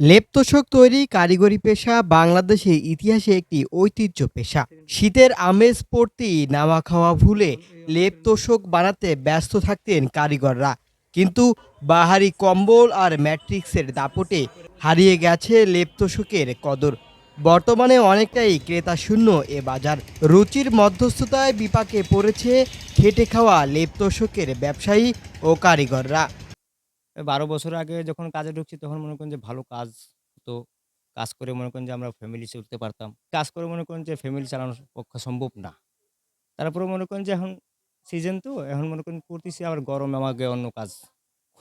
লেপ তৈরি কারিগরি পেশা বাংলাদেশের ইতিহাসে একটি ঐতিহ্য পেশা। শীতের আমেজ পড়তেই নামা খাওয়া ভুলে লেপ বানাতে ব্যস্ত থাকতেন কারিগররা। কিন্তু বাহারি কম্বল আর ম্যাট্রিক্সের দাপটে হারিয়ে গেছে লেপ কদর। বর্তমানে অনেকটাই ক্রেতা শূন্য এ বাজার। রুচির মধ্যস্থতায় বিপাকে পড়েছে খেটে খাওয়া লেপ ব্যবসায়ী ও কারিগররা। বারো বছর আগে যখন কাজে ঢুকছি তখন মনে করেন যে ভালো কাজ হতো। কাজ করে মনে করেন যে আমরা ফ্যামিলি চলতে পারতাম। কাজ করে মনে করেন যে ফ্যামিলি চালানোর পক্ষে সম্ভব না। তারপরে মনে করেন যে এখন সিজন তো, এখন মনে করেন করতেছি আবার গরমে আমাকে অন্য কাজ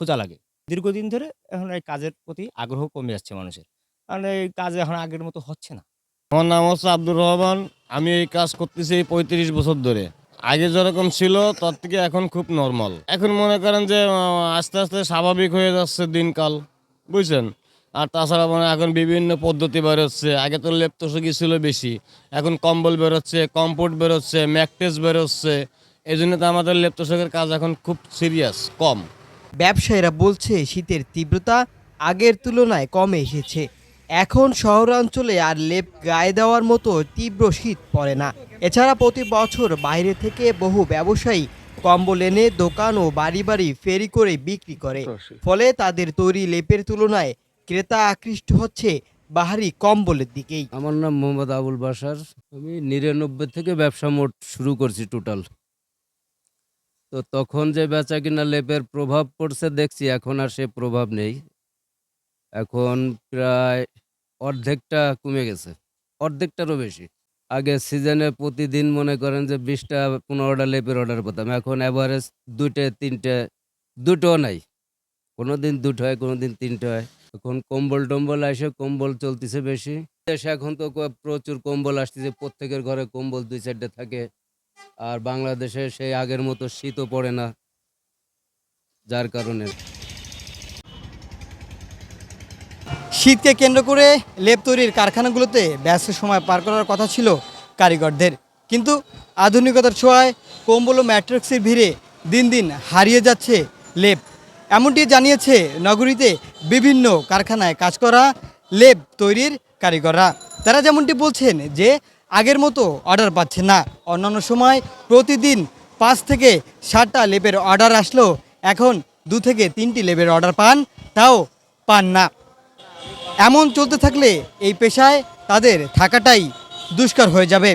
খোঁজা লাগে। দীর্ঘদিন ধরে এখন এই কাজের প্রতি আগ্রহ কমে যাচ্ছে মানুষের। কারণ এই কাজ এখন আগের মতো হচ্ছে না। আমার নাম হচ্ছে আব্দুর রহমান। আমি এই কাজ করতেছি পঁয়ত্রিশ বছর ধরে। আগে যেরকম ছিল, তার থেকে এখন খুব নর্মাল এখন মনে করেন যে আস্তে আস্তে স্বাভাবিক হয়ে যাচ্ছে দিনকাল, বুঝছেন? আর তাছাড়া মানে এখন বিভিন্ন পদ্ধতি বেরোচ্ছে। আগে তো লেপ্তসুখী ছিল বেশি, এখন কম্বল বেরোচ্ছে কম্পোর্ট বেরোচ্ছে ম্যাকটেস বেরোচ্ছে। এই জন্য তো আমাদের লেপ্তসুখের কাজ এখন খুব সিরিয়াস কম। ব্যবসায়ীরা বলছে, শীতের তীব্রতা আগের তুলনায় কমে এসেছে। এখন শহরাঞ্চলে আর লেপ গায়ে দেওয়ার মতো তীব্র শীত পড়ে না। এছাড়া প্রতি বছর বাইরে থেকে বহু ব্যবসায়ী কম্বল এনে দোকান ও বাড়ি বাড়ি ফেরি করে বিক্রি করে। ফলে তাদের তৈরি লেপের তুলনায় ক্রেতা আকৃষ্ট হচ্ছে বাহারি কম্বলের দিকেই। আমার নাম মোহাম্মদ আবুল বাসার আমি নিরানব্বই থেকে ব্যবসা মোট শুরু করছি টোটাল তো তখন যে বেচা কিনা লেপের প্রভাব পড়ছে দেখছি, এখন আর সে প্রভাব নেই। এখন প্রায় অর্ধেকটা কমে গেছে, অর্ধেকটারও বেশি। আগে সিজনে প্রতিদিন মনে করেন যে বিশটা পনেরোটা লেপের অর্ডার পেতাম, এখন অ্যাভারেজ দুইটে, তিনটে দুটো নাই। কোনো দিন দুটো হয় কোনো দিন তিনটে হয়। এখন কম্বল টম্বল আসে, কম্বল চলতেছে বেশি। দেশে এখন তো প্রচুর কম্বল আসতেছে, প্রত্যেকের ঘরে কম্বল দুই চারটে থাকে। আর বাংলাদেশে সেই আগের মতো শীতও পড়ে না, যার কারণে। শীতকে কেন্দ্র করে লেপ তৈরির কারখানাগুলোতে ব্যস্ত সময় পার করার কথা ছিল কারিগরদের। কিন্তু আধুনিকতার ছোঁয়ায় কম্বল ও ম্যাট্রিক্সের ভিড়ে দিন দিন হারিয়ে যাচ্ছে লেপ। এমনটি জানিয়েছে নগরীতে বিভিন্ন কারখানায় কাজ করা লেপ তৈরির কারিগররা। তারা যেমনটি বলছেন যে, আগের মতো অর্ডার পাচ্ছে না। অন্যান্য সময় প্রতিদিন পাঁচ থেকে ষাটটা লেপের অর্ডার আসলেও এখন দু থেকে তিনটি লেপের অর্ডার পান, তাও পান না। এমন চলতে থাকলে এই পেশায় তাদের থাকাটাই দুষ্কর হয়ে যাবে।